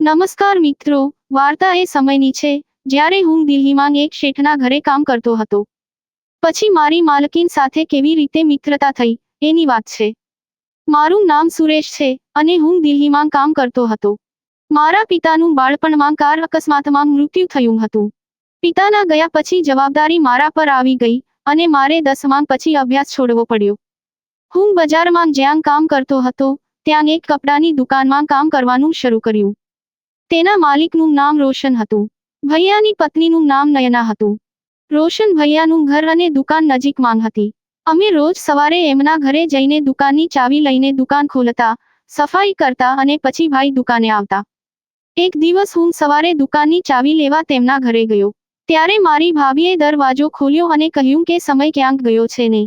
નમસ્કાર મિત્રો, વાર્તા એ સમયની છે, જ્યારે હું દિલ્હીમાં એક શેઠના ઘરે કામ કરતો હતો. પછી મારી માલકીન સાથે કેવી રીતે મિત્રતા થઈ, એની વાત છે. મારું નામ સુરેશ છે, અને હું દિલ્હીમાં કામ કરતો હતો. મારા પિતાનું બાળપણમાં કાર અકસ્માતમાં મૃત્યુ થયું હતું. પિતાના ગયા પછી જવાબદારી મારા પર આવી ગઈ, અને મારે દસમાં પછી અભ્યાસ છોડવો પડ્યો. હું બજારમાં જ્યાં કામ કરતો હતો, ત્યાં એક કપડાની દુકાનમાં કામ કરવાનું શરૂ કર્યું. તેના માલિકનું નામ રોશન હતું. ભૈયાની પત્નીનું નામ નયના હતું. રોશન ભૈયાનું ઘર અને દુકાન નજીકમાં હતી. અમે રોજ સવારે એમના ઘરે જઈને દુકાનની ચાવી લઈને દુકાન ખોલતા, સફાઈ કરતા અને પછી ભાઈ દુકાને આવતા. એક દિવસ હું સવારે દુકાનની ચાવી લેવા તેમના ઘરે ગયો. ત્યારે મારી ભાભીએ દરવાજો ખોલ્યો અને કહ્યું કે સમય ક્યાંક ગયો છે ને.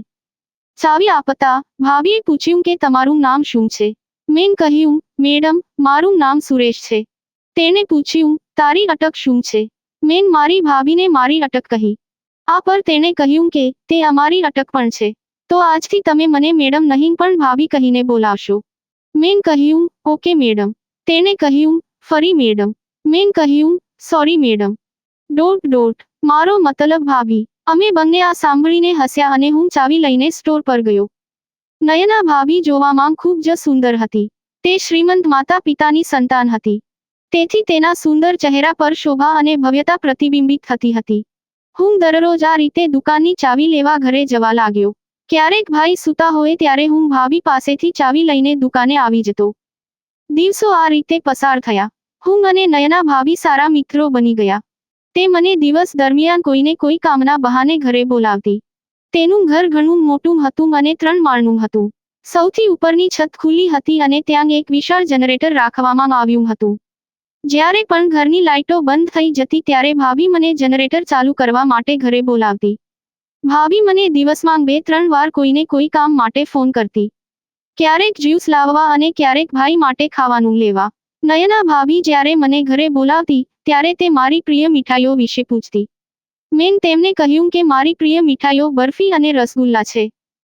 ચાવી આપતા, ભાભીએ પૂછ્યું કે તમારું નામ શું છે? મેં કહ્યું, મેડમ, મારું નામ સુરેશ છે. તેણે પૂછ્યું, તારી અટક શું છે? મેં મારી ભાભીને મારી અટક કહી. આ પર તેણે કહ્યું કે, તે અમારી અટક પણ છે. તો આજથી તમે મને મેડમ નહીં પણ ભાભી કહીને બોલાવશો. મેં કહ્યું, ઓકે મેડમ. તેણે કહ્યું, ફરી મેડમ. મેં કહ્યું, સોરી મેડમ. ડોટ ડોટ, મારો મતલબ ભાભી. અમે બંને આ સાંભળીને હસ્યા અને હું ચાવી લઈને સ્ટોર પર ગયો. નયના ભાભી જોવામાં ખૂબ જ સુંદર હતી. તે શ્રીમંત માતા પિતાની સંતાન હતી. તેથી તેના સુંદર ચહેરા પર શોભા અને ભવ્યતા પ્રતિબિંબિત થતી હતી. હું દરરોજ આ રીતે દુકાનની ચાવી લેવા ઘરે જવા લાગ્યો. ક્યારેક ભાઈ સૂતા હોય ત્યારે હું ભાભી પાસેથી ચાવી લઈને દુકાને આવી જતો. દિવસો આ રીતે પસાર થયા. હું અને નયના ભાભી સારા મિત્રો બની ગયા. તે મને દિવસ દરમિયાન કોઈને કોઈ કામના બહાને ઘરે બોલાવતી. તેનું ઘર ઘણું મોટું હતું અને ત્રણ માળનું હતું. સૌથી ઉપરની છત ખુલ્લી હતી અને ત્યાં એક વિશાળ જનરેટર રાખવામાં આવ્યું હતું. જ્યારે પણ ઘરની લાઇટો બંધ થઈ જતી ત્યારે ભાભી મને જનરેટર ચાલુ કરવા માટે ઘરે બોલાવતી. ભાભી મને દિવસમાં બે, ત્રણ વાર કોઈને કોઈ કામ માટે ફોન કરતી. ક્યારેક જ્યુસ લાવવા અને ક્યારેક ભાઈ માટે ખાવાનું લેવા. નયના ભાભી જ્યારે મને ઘરે બોલાવતી, ત્યારે તે મારી પ્રિય મીઠાઈઓ વિશે પૂછતી. મેં તેમને કહ્યું કે મારી પ્રિય મીઠાઈઓ બરફી અને રસગુલ્લા છે.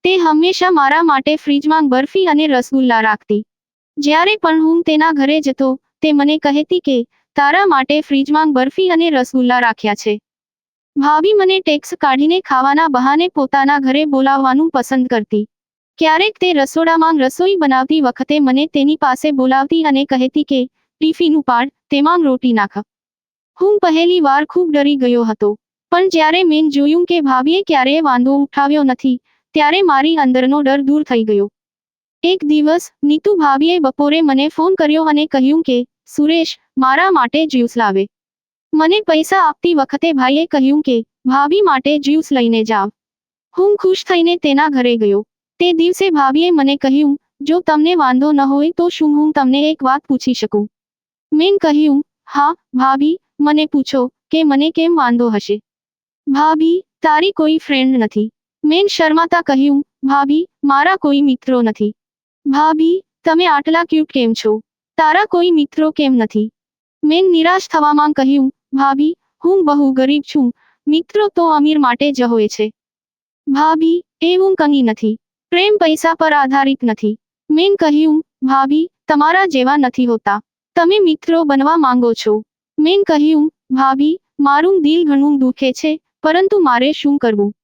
તે હંમેશા મારા માટે ફ્રીજમાં બરફી અને રસગુલ્લા રાખતી. જ્યારે પણ હું તેના ઘરે જતો તે મને કહેતી કે, તારા માટે ફ્રીજમાં બરફી અને રસગુલ્લા રાખ્યા છે. ભાભી મને ટેક્સ કાઢીને ખાવાના બહાને પોતાના ઘરે બોલાવવાનું પસંદ કરતી. ક્યારેક તે રસોડામાં રસોઈ બનાવતી વખતે મને તેની પાસે બોલાવતી અને કહેતી કે, ટિફિન ઉપાડ, તેમાં રોટી નાખ. હું પહેલી વાર ખૂબ ડરી ગયો હતો. પણ જ્યારે મેં જોયું કે ભાભીએ ક્યારેય વાંધો ઉઠાવ્યો નથી, ત્યારે મારી અંદરનો ડર દૂર થઈ ગયો. એક દિવસ નીતુ ભાભીએ બપોરે મને ફોન કર્યો અને કહ્યું કે સુરેશ, મારા માટે જ્યુસ લાવે. મને પૈસા આપતી વખતે ભાઈએ કહ્યું કે, ભાભી માટે જ્યુસ લઈને જાવ. હું ખુશ થઈને તેના ઘરે ગયો. તે દિવસે ભાભીએ મને કહ્યું, જો તમને વાંધો ન હોય તો શું હું તમને એક વાત પૂછી શકું? મેં કહ્યું, હા, ભાભી, મને પૂછો કે મને કેમ વાંધો હશે. ભાભી, તારી કોઈ ફ્રેન્ડ નથી. મેં શર્માતા કહ્યું, ભાભી, મારા કોઈ મિત્રો નથી. ભાભી, તમે આટલા ક્યુટ કેમ છો? તારા કોઈ મિત્રો કેમ નથી? મેં નિરાશ થવામાં કહ્યું, ભાભી, હું બહુ ગરીબ છું. મિત્રો તો અમીર માટે જ હોય છે. ભાભી એવું કંઈ નથી. પ્રેમ પૈસા પર આધારિત નથી. મેં કહ્યું, ભાભી, તમારા જેવા નથી હોતા. તમે મિત્રો બનવા માંગો છો. મેં કહ્યું, ભાભી, મારું દિલ ઘણું દુખે છે, પરંતુ મારે શું કરવું?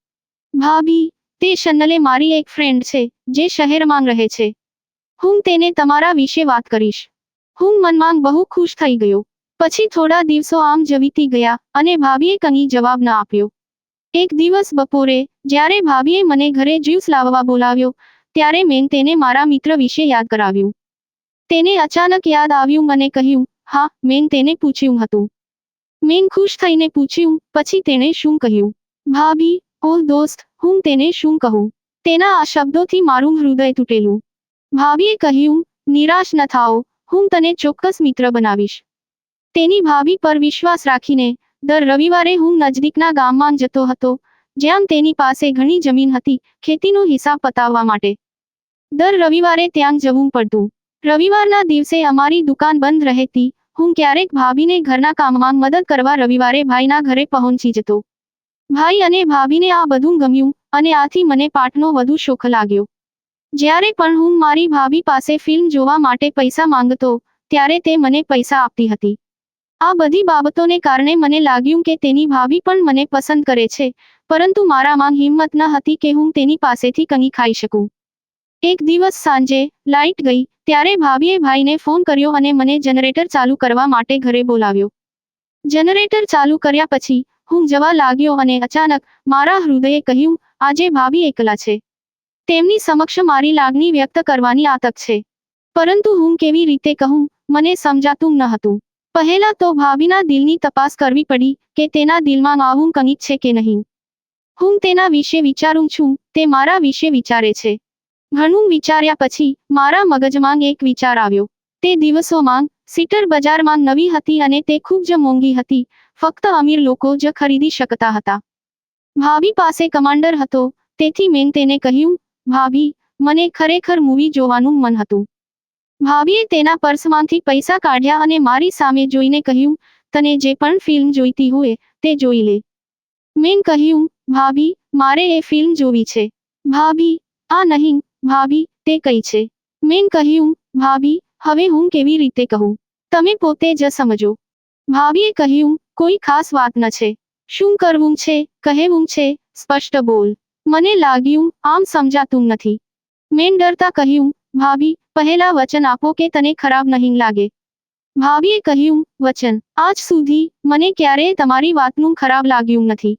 ભાભી, તે શન્નલે મારી એક ફ્રેન્ડ છે, જે શહેરમાં રહે છે. હું તેને તમારા વિશે વાત કરીશ. હું મનમાં બહુ ખુશ થઈ ગયો. પછી થોડા દિવસો આમ જ વીતી ગયા અને ભાભીએ કંઈ જવાબ ન આપ્યો. એક દિવસ બપોરે, જ્યારે ભાભીએ મને ઘરે જ્યુસ લાવવા બોલાવ્યો, ત્યારે મેં તેને મારા મિત્ર વિશે યાદ કરાવ્યું. તેને અચાનક યાદ આવ્યું મને કહ્યું, હા, મેં તેને પૂછ્યું હતું. મેં ખુશ થઈને પૂછ્યું, પછી તેણે શું કહ્યું? ભાભી ઓ દોસ્ત, હું તેને શું કહું? તેના આ શબ્દોથી મારું હૃદય તૂટેલું. ભાભીએ કહ્યું, નિરાશ ન થાઓ હું તને ચોક્કસ મિત્ર બનાવીશ. તેની ભાભી પર વિશ્વાસ રાખીને, દર રવિવારે હું નજદીકના ગામમાં જતો હતો, જ્યાં તેની પાસે ઘણી જમીન હતી, ખેતીનો હિસાબ પતાવવા માટે. દર રવિવારે ત્યાં જવું પડતું. રવિવારના દિવસે અમારી દુકાન બંધ રહેતી, હું ક્યારેક ભાભીને ઘરના કામમાં મદદ કરવા રવિવારે ભાઈના ઘરે પહોંચી જતો. ભાઈ અને ભાભીને આ બધું ગમ્યું, અને આથી મને પાઠનો વધુ શોખ લાગ્યો. જ્યારે પણ હું મારી ભાભી પાસે ફિલ્મ જોવા માટે પૈસા માંગતો, ત્યારે તે મને પૈસા આપતી હતી. આ બધી બાબતોને કારણે મને લાગ્યું કે તેની ભાભી પણ મને પસંદ કરે છે, પરંતુ મારામાં હિંમત ન હતી કે હું તેની પાસેથી કંઈ ખાઈ શકું. એક દિવસ સાંજે લાઇટ ગઈ, ત્યારે ભાભીએ ભાઈને ફોન કર્યો અને મને જનરેટર ચાલુ કરવા માટે ઘરે બોલાવ્યો. જનરેટર ચાલુ કર્યા પછી, હું જવા લાગ્યો અને અચાનક મારા હૃદયે કહ્યું, આજે ભાભી એકલા છે. તેમની સમક્ષ મારી લાગણી વ્યક્ત કરવાની આતક છે. પરંતુ હું કેવી રીતે કહું, મને સમજાતું ન હતું. પહેલા તો ભાભીના દિલની તપાસ કરવી પડી કે તેના દિલમાં આવું કંઈક છે કે નહીં. હું તેના વિશે વિચારું છું, તે મારા વિશે વિચારે છે. ઘણું વિચાર્યા પછી મારા મગજમાં એક વિચાર આવ્યો. તે દિવસોમાં સીટર બજારમાં નવી હતી અને તે ખૂબ જ મોંઘી હતી, ફક્ત અમીર લોકો જ ખરીદી શકતા હતા. ભાભી પાસે કમાન્ડર હતો, તેથી મેં તેને કહ્યું ભાભી, મને ખરેખર મૂવી જોવાનું મન હતું. ભાભીએ તેના પર્સમાંથી પૈસા કાઢ્યા અને મારી સામે જોઈને કહ્યું, તને જે પણ ફિલ્મ જોઈતી હોય, તે જોઈ લે. મેં કહ્યું, ભાભી, મારે એ ફિલ્મ જોવી છે. ભાભી, આ નહીં, ભાભી, તે કઈ છે? મેં કહ્યું, ભાભી, હવે હું કેવી રીતે કહું? તમે પોતે જ સમજો. ભાભીએ કહ્યું, કોઈ ખાસ વાત ન છે. શું કરવું છે, કહેવું છે, સ્પષ્ટ બોલ. મને લાગ્યું, આમ સમજાતું નથી. મેં ડરતા કહ્યું, ભાભી, પહેલા વચન આપો કે તને ખરાબ નહીં લાગે. ભાભીએ કહ્યું, વચન, આજ સુધી મને ક્યારેય તમારી વાતનું ખરાબ લાગ્યું નથી.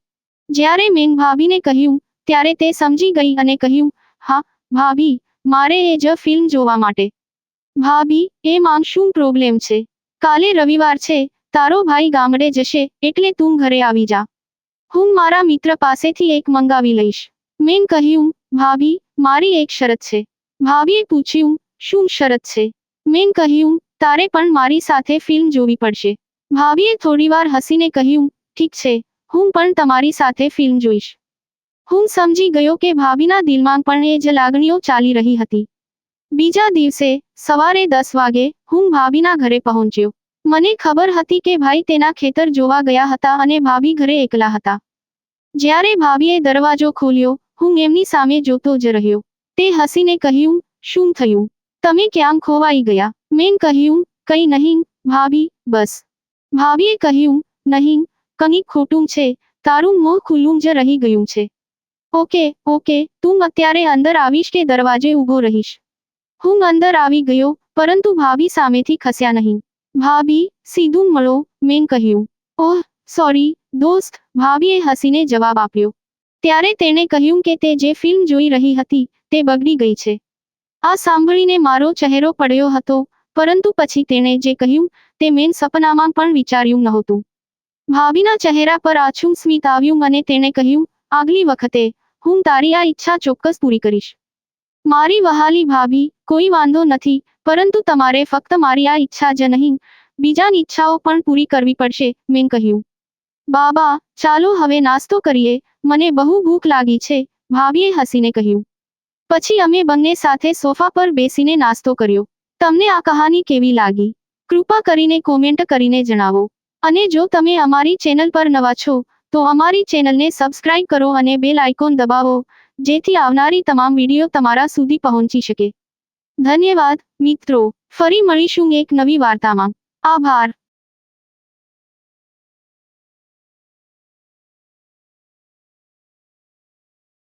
જ્યારે મેં ભાભીને કહ્યું, ત્યારે તે સમજી ગઈ અને કહ્યું, હા, ભાભી, મારે એ જ ફિલ્મ જોવા માટે. ભાભી એ માંગ શું પ્રોબ્લેમ છે? કાલે રવિવાર છે, તારો ભાઈ ગામડે જશે, એટલે તું ઘરે આવી જા. હું મારા મિત્ર પાસેથી એક મંગાવી લઈશ. મેં કહ્યું, ભાભી, મારી એક શરત છે. ભાભીએ પૂછ્યું, શું શરત છે? મેં કહ્યું, તારે પણ મારી સાથે ફિલ્મ જોવી પડશે. ભાભીએ થોડીવાર હસીને કહ્યું, ઠીક છે, હું પણ તમારી સાથે ફિલ્મ જોઈશ. હું સમજી ગયો કે ભાભીના દિલમાં પણ એ જ લાગણીઓ ચાલી રહી હતી. બીજા દિવસે સવારે દસ વાગે હું ભાભીના ઘરે પહોંચ્યો. મને ખબર હતી કે ભાઈ તેના ખેતર જોવા ગયા હતા અને ભાભી ઘરે એકલા હતા. જ્યારે ભાભીએ દરવાજો ખોલ્યો હું એમની સામે જોતો જ રહ્યો. તે હસીને કહ્યું, શું થયું? તમે ક્યાં ખોવાઈ ગયા? મેં કહ્યું, કંઈ નહીં, ભાભી, બસ. ભાભીએ કહ્યું, નહીં, કંઈક ખોટું છે. તારું મોં ખુલ્લું જ રહી ગયું છે. ઓકે ઓકે, તું અત્યારે અંદર આવીશ કે દરવાજે ઊભો રહીશ? હું અંદર આવી ગયો, પરંતુ ભાભી સામેથી ખસ્યા નહીં. ભાભી, સીધું મળો, મેં કહ્યું. ઓહ, સોરી, દોસ્ત, ભાભીએ હસીને જવાબ આપ્યો. ત્યારે તેણે કહ્યું કે તે જે ફિલ્મ જોઈ રહી હતી, તે બગડી ગઈ છે. આ સાંભળીને મારો ચહેરો પડ્યો હતો, પરંતુ પછી તેણે જે કહ્યું, તે મેં સપનામાં પણ વિચાર્યું નહોતું. ભાભીના ચહેરા પર આછું સ્મિત આવ્યું અને તેણે કહ્યું, આગલી વખતે, હું તારી આ ઈચ્છા ચોક્કસ પૂરી કરીશ. મારી વહાલી ભાભી, કોઈ વાંધો નથી, પરંતુ તમારે ફક્ત મારી આ ઈચ્છા જ નહીં, બીજાની ઈચ્છાઓ પણ પૂરી કરવી પડશે, મેં કહ્યું. બાબા, ચાલો હવે નાસ્તો કરીએ. મને બહુ ભૂખ લાગી છે, ભાભીએ હસીને કહ્યું. પછી અમે બંને સાથે સોફા પર બેસીને નાસ્તો કર્યો. તમને આ કહાની કેવી લાગી? કૃપા કરીને કોમેન્ટ કરીને જણાવો. અને જો તમે અમારી ચેનલ પર નવા છો, તો અમારી ચેનલને સબસ્ક્રાઇબ કરો અને બેલ આઇકોન દબાવો, જેથી આવનારી તમામ વીડિયો તમારા સુધી પહોંચી શકે. ધન્યવાદ, મિત્રો. ફરી મળીશું એક નવી વાર્તામાં. આભાર.